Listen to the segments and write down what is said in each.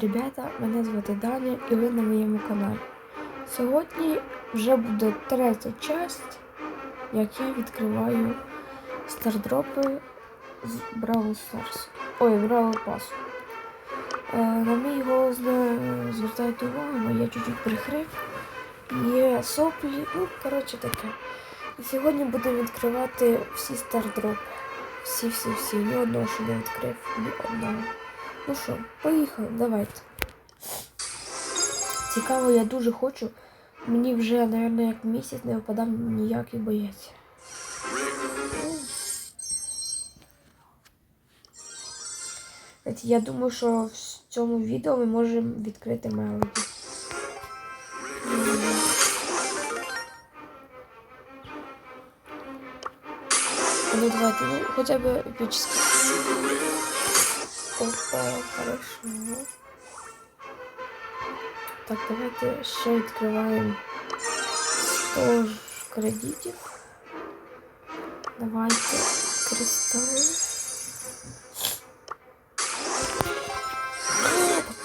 Ребята, мене звати Даня і ви на моєму каналі. Сьогодні вже буде третя часть, як я відкриваю стардропи з Бравл Stars. Ой, Бравл Пасу. Е, на мій голос не звертайте увагу, бо я чуть-чуть прикрив. Є соплі, ну, коротше таке. І сьогодні будемо відкривати всі стардропи. Всі-всі-всі. Ні одного, що не відкрив, ні одного. Ну що, поїхали, давайте. Цікаво, я дуже хочу. Мені вже, мабуть, як місяць не випадав ніякий боєць. Я думаю, що в цьому відео ми можемо відкрити мелоді. Ну давайте, ну хоча б епічний. Опа, хорошо. Так, давайте ще 100 ж кредитів. Давайте кристали.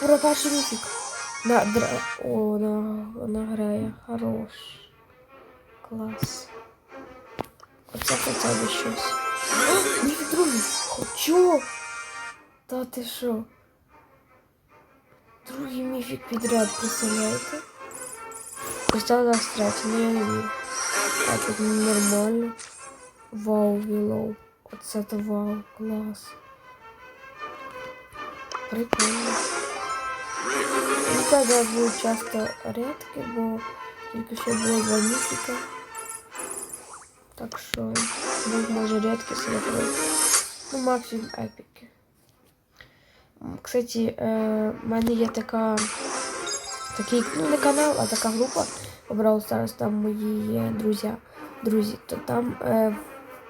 Ура, перший міфік. На, дра... О, на, на грає. Хорош. Клас. Оце хоча б щось. О, міфік другий. Хочу. Та ти що? Другий міфік підряд, представляєте? Кристал на страті, ну я не вірю. А тут нормально. Вау, вілоу. Оце то вау, клас. Прикольно. Ну так я будуть часто рядки, бо тільки що було два міфіка. Так що будуть може рядки себе Ну максимум епіки. Кстати, е, в мене є така такий, ну не канал, а така група обрав зараз там мої є друзі. Друзі, то там е,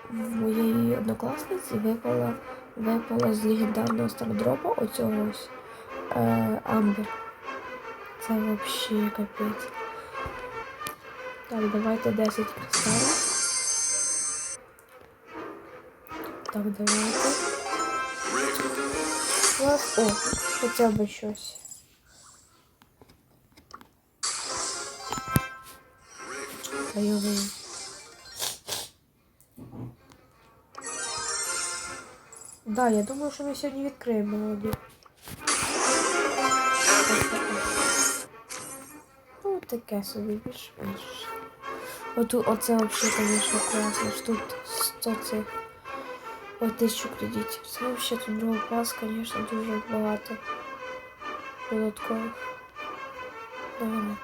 в моєї однокласниці випала, випала з легендарного стардропа оцього ось е, Амбер. Це взагалі капець. Так, давайте 10 кристалів. Так, давайте. Клас. О, хоча б щось. Та. Да, я думаю, що ми сьогодні відкриємо молоді. Ну, таке собі більш-менш. Оту, оце взагалі, звісно, класно. Тут 100 цих. Ой, тисячу кредитів. Це взагалі тут другий клас, звісно, дуже багато додаткових нагород.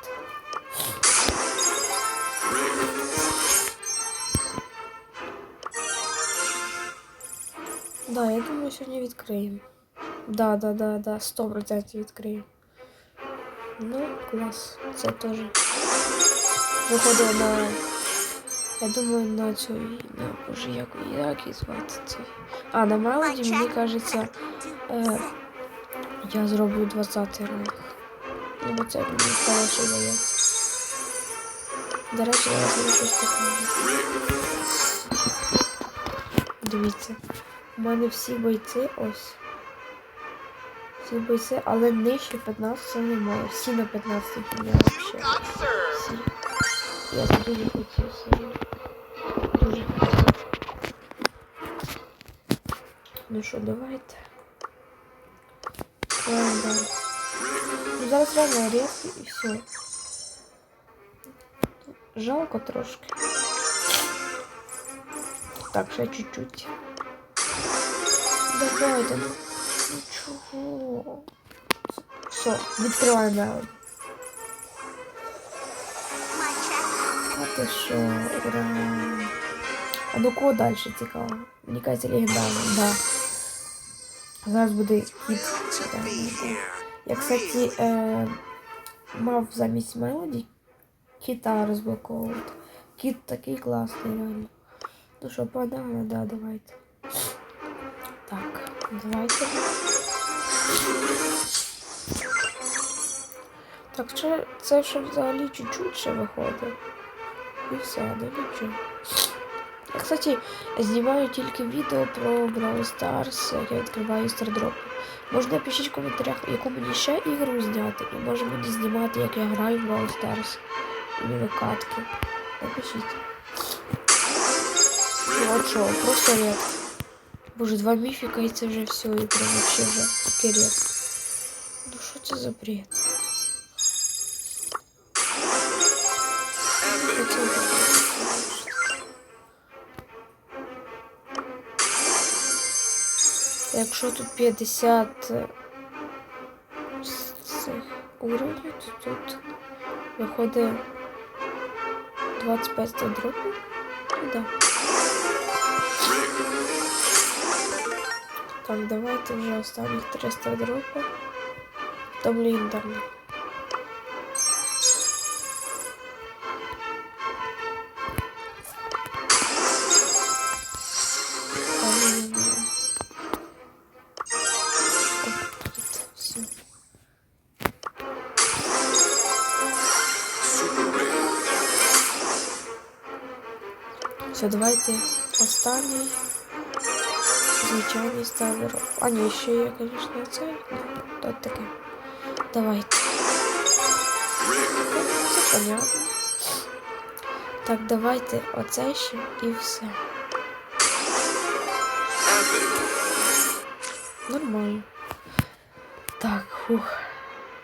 Да, я думаю, сьогодні відкриємо. Да, да, да, да, 100% відкриємо. Ну, клас. Це теж. Виходить на. Я думаю, на цю. На, боже, як, як її звати цей. А, на Мелоді, мені кажеться, е, я зроблю 20 ранг. Ну, бо це мені хороший дається. До речі, я вам щось покажу. Дивіться. У мене всі бойці ось. Всі бойці, але нижче 15 немає. Всі на 15 рівні взагалі. Всі. Я це дуже хотів собі. Дуже хотів. Ну що, давайте. Ладно, далі. Ну зараз реально різки і все. Жалко трошки. Так, ще чуть-чуть. Давайте, ну. Ну чого? Все, відкриваємо мелоді. А ти що, ура. А ну кого далі цікаво? Мені кажеться легендарно, да. Зараз буде кіт. Я, кстати, е, мав замість мелоді кіта розблоковувати. Кіт такий класний, реально. Ну що, погнали, да, давайте. Так, давайте. Так, це, це ще взагалі чуть-чуть ще виходить. І все, да нічого. Кстати, знімаю тільки відео про Brawl Stars, як я відкриваю стардропи. Можна пишіть в коментарях, яку мені ще ігру зняти. І може мені знімати, як я граю в Brawl Stars. І викатки. Напишіть. Ну а чого, просто ред. Боже, два міфіка і це вже все, і прям вообще вже ред. Ну що це за бред? Якщо тут 50 е, цих уровнів, то тут виходить 25 дропів. Да. Так, давайте вже останніх 300 дропів. Там легендарний. Все, давайте останній звичайний ставер. А ні, ще є, звісно, цей. Тут таке. Давайте. Все понятно. Так, давайте оце ще і все. Нормально. Так, фух.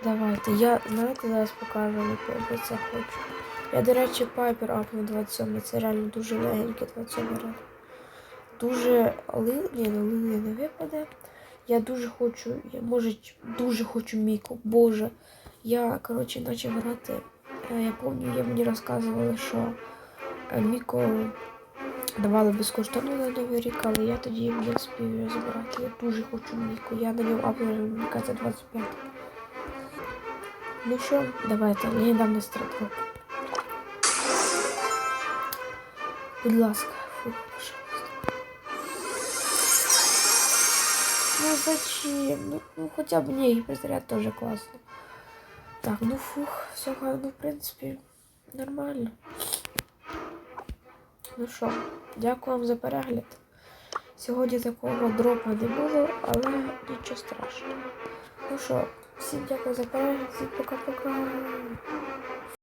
Давайте. Я, знаєте, зараз покажу, яку я це хочу. Я, до речі, Пайпер апну 27, це реально дуже легенький 27 ряд. Дуже ли... Ні, ну лили не випаде. Я дуже хочу, я може дуже хочу Міку. Боже. Я, коротше, почав грати. Е, Я пам'ятаю, я мені розказували, що е, Міко давали безкоштовно на Новий рік, але я тоді не її забирати. Я дуже хочу Міку. Я на ньому апну Міка за 25. Ну що, давайте, легендарний стратфоп. Будь ласка, фу, пожалуйста. Ну зачем? Ну, ну хотя бы не гиперзаряд тоже классно. Так, ну фух, все, ну в принципі, нормально. Ну що, дякую вам за перегляд. Сьогодні такого дропа не було, але нічого страшного. Ну що, всім дякую за перегляд, всім пока-пока.